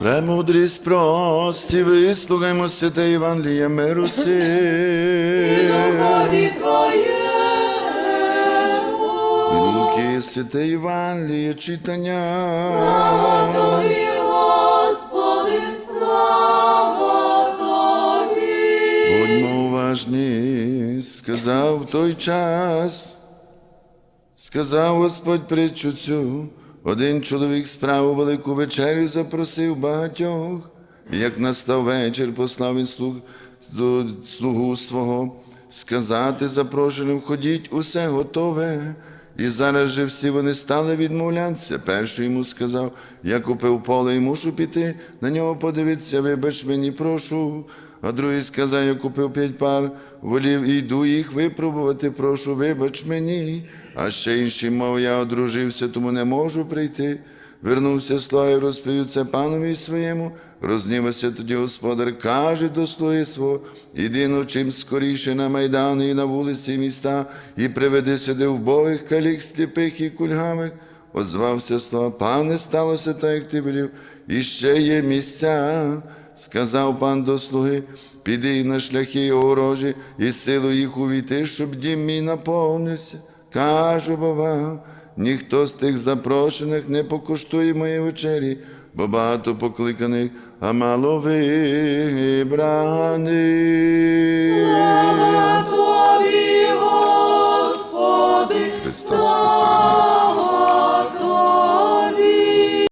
Премудрість прості, вислухаймо святе Євангеліє миру сил. Духові Твоєму. Луки святе Євангеліє читання. Тобі, Господи, слава Тобі. Будьмо уважні, сказав в той час. Сказав Господь притчу цю, один чоловік справу велику вечерю запросив багатьох, як настав вечір, послав він слуг, слугу свого сказати запрошеним, ходіть, усе готове. І зараз же всі вони стали відмовлятися. Перший йому сказав: Я купив поле і мушу піти, на нього подивитися, вибач мені, прошу. А другий сказав, я купив п'ять пар, волів і йду їх випробувати, прошу, вибач мені. А ще інший мов, я одружився, тому не можу прийти. Вернувся слуга і розповів це панові своєму. Рознівався тоді господар, каже до слуги свого, іди ну чим скоріше на майдани і на вулиці міста, і приведи сюди вбогих калік, сліпих і кульгавих. Озвався слуга, пане, сталося так, як ти велів, і ще є місця сказав пан до слуги, піди на шляхи і огорожі і силу їх увійти, щоб дім мій наповнився. Кажу бо вам, ніхто з тих запрошених не покуштує моєї вечері, бо багато покликаних, а мало вибраних. Слава Тобі, Господи! Христос!